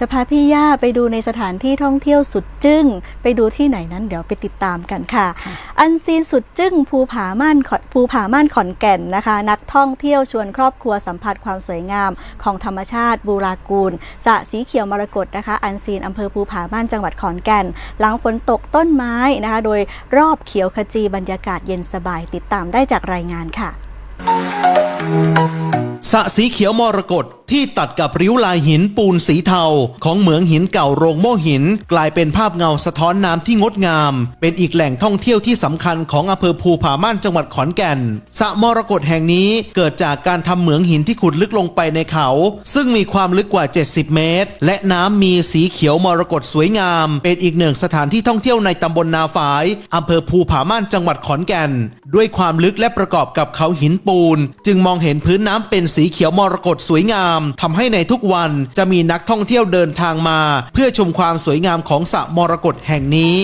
จะพาพี่ย่าไปดูในสถานที่ท่องเที่ยวสุดจึ้ง ไปดูที่ไหนนั้นเดี๋ยวไปติดตามกันค่ะ อันซีนสุดจึ้งภูผาม่านขอนภูผาม่านขอนแก่นนะคะ นักท่องเที่ยวชวนครอบครัวสัมผัสความสวยงามของธรรมชาติบูรากูลสระสีเขียวมรกตนะคะ อันซีนอำเภอภูผาม่านจังหวัดขอนแก่น หลังฝนตกต้นไม้นะคะ โดยรอบเขียวขจีบรรยากาศเย็นสบายติดตามได้จากรายงานค่ะสระสีเขียวมรกตที่ตัดกับริ้วลายหินปูนสีเทา ของเหมืองหินเก่าโรงโม่หิน กลายเป็นภาพเงาสะท้อนน้ำที่งดงาม เป็นอีกแหล่งท่องเที่ยวที่สำคัญของอำเภอภูผาม่านจังหวัดขอนแก่นสระมรกตแห่งนี้เกิดจากการทำเหมืองหินที่ขุดลึกลงไปในเขา ซึ่งมีความลึกกว่า 70 เมตร และน้ำมีสีเขียวมรกตสวยงาม เป็นอีกหนึ่งสถานที่ท่องเที่ยวในตำบลนาฝายอำเภอภูผาม่านจังหวัดขอนแก่น ด้วยความลึกและประกอบกับเขาหินปูน จึงมองเห็นพื้นน้ำเป็นสีเขียวมรกตสวยงามทำให้ในทุกวันจะมีนักท่องเที่ยวเดินทางมา เพื่อชมความสวยงามของสระมรกตแห่งนี้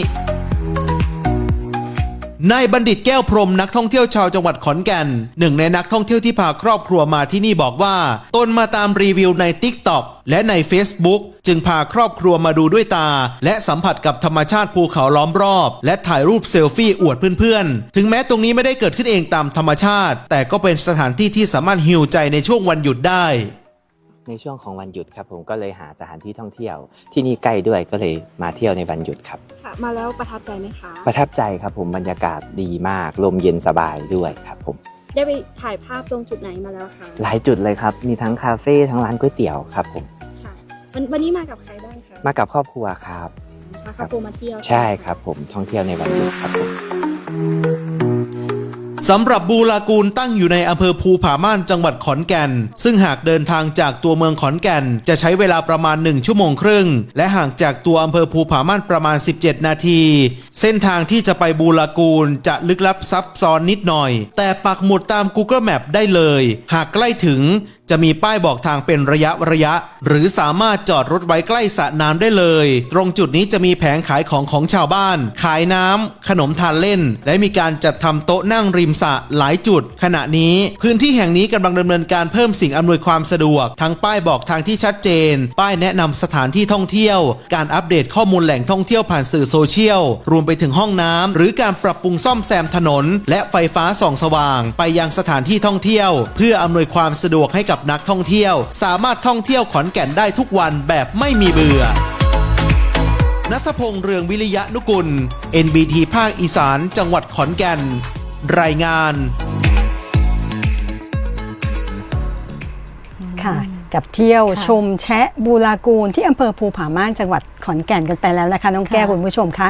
นายบัณฑิตแก้วพรมนักท่องเที่ยวชาวจังหวัดขอนแก่นหนึ่งในนักท่องเที่ยวที่พาครอบครัวมาที่นี่บอกว่า ตนมาตามรีวิวใน t ิ k t o k และใน Facebook จึงพาครอบครัวมาดูด้วยตา และสัมผัสกับธรรมชาติภูเขาล้อมรอบ และถ่ายรูปเซลฟี่อวดเพื่อนๆ ถึงแม้ตรงนี้ไม่ได้เกิดขึ้นเองตามธรรมชาติ แต่ก็เป็นสถานที่ที่สามารถฮิวใจในช่วงวันหยุดได้ ในช่วงของวันหยุดครับ ผมก็เลยหาสถานที่ท่องเที่ยว ที่นี่ใกล้ด้วยก็เลยมาเที่ยวในวันหยุดครับ ค่ะมาแล้วประทับใจไหมคะ ประทับใจครับผมบรรยากาศดีมากลมเย็นสบายด้วยครับผม ได้ไปถ่ายภาพตรงจุดไหนมาแล้วคะหลายจุดเลยครับมีทั้งคาเฟ่ทั้งร้านก๋วยเตี๋ยวครับผมค่ะวันวันนี้มากับใครบ้างคะมากับครอบครัวครับพาครอบครัวมาเที่ยวใช่ครับผมท่องเที่ยวในวันหยุดครับผม สำหรับบูรากูลตั้งอยู่ในอำเภอภูผาม่านจังหวัดขอนแก่น ซึ่งหากเดินทางจากตัวเมืองขอนแก่น จะใช้เวลาประมาณ 1 ชั่วโมงครึ่ง และห่างจากตัวอำเภอภูผาม่านประมาณ 17 นาที เส้นทางที่จะไปบูรากูลจะลึกลับซับซ้อนนิดหน่อย แต่ปักหมุดตาม Google Map ได้เลย หากใกล้ถึง จะมีป้ายบอกทางเป็นระยะระยะ หรือสามารถจอดรถไว้ใกล้สระน้ำได้เลย ตรงจุดนี้จะมีแผงขายของของชาวบ้าน ขายน้ำขนมทานเล่น และมีการจัดทำโต๊ะนั่งริมสระหลายจุด ขณะนี้พื้นที่แห่งนี้กำลังดำเนินการเพิ่มสิ่งอำนวยความสะดวก ทั้งป้ายบอกทางที่ชัดเจน ป้ายแนะนำสถานที่ท่องเที่ยว การอัปเดตข้อมูลแหล่งท่องเที่ยวผ่านสื่อโซเชียล รวมไปถึงห้องน้ำหรือการปรับปรุงซ่อมแซมถนน และไฟฟ้าส่องสว่าง ไปยังสถานที่ท่องเที่ยว เพื่ออำนวยความสะดวกให้กับนักท่องเที่ยว สามารถท่องเที่ยวขอนแก่นได้ทุกวันแบบไม่มีเบื่อนัทพงษ์เรืองวิริยะนุกุล NBT ภาคอีสาน จังหวัดขอนแก่น รายงาน ค่ะ กับเที่ยวชมแชะบูรากูลที่อำเภอภูผาม่านจังหวัดขอนแก่นกันไปแล้วนะคะ น้องแก้วคุณผู้ชมคะ